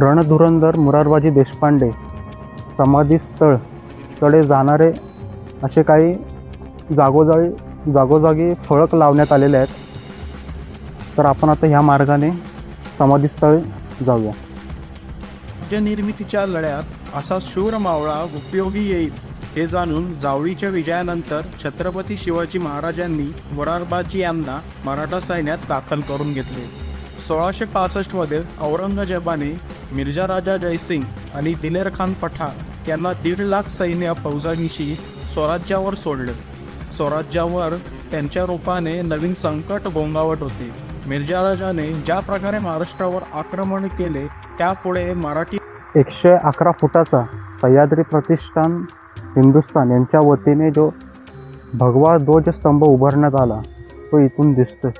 रणधुरंदर मुरारबाजी देशपांडे समाधीस्थळकडे जाणारे असे काही जागोजागी जागोजागी फळक लावण्यात आलेले आहेत. तर आपण आता ह्या मार्गाने समाधीस्थळ जाऊया. राज्यनिर्मितीच्या लढ्यात असा शूर मावळा उपयोगी येईल हे जाणून जावळीच्या विजयानंतर छत्रपती शिवाजी महाराजांनी मुरारबाजी यांना मराठा सैन्यात दाखल करून घेतले. सोळाशे पासष्टमध्ये औरंगजेबाने मिर्जा राजा जयसिंग आणि दिलेर खान पठाण यांना दीड लाख सैन्य फौजांशी स्वराज्यावर सोडले. स्वराज्यावर त्यांच्या रूपाने नवीन संकट गोंगावत होते. मिर्जा राजाने ज्या प्रकारे महाराष्ट्रावर आक्रमण केले त्यापुढे मराठी एकशे अकरा फुटाचा सह्याद्री प्रतिष्ठान हिंदुस्थान यांच्या वतीने जो भगवा ध्वज स्तंभ उभारण्यात आला तो इथून दिसतोय.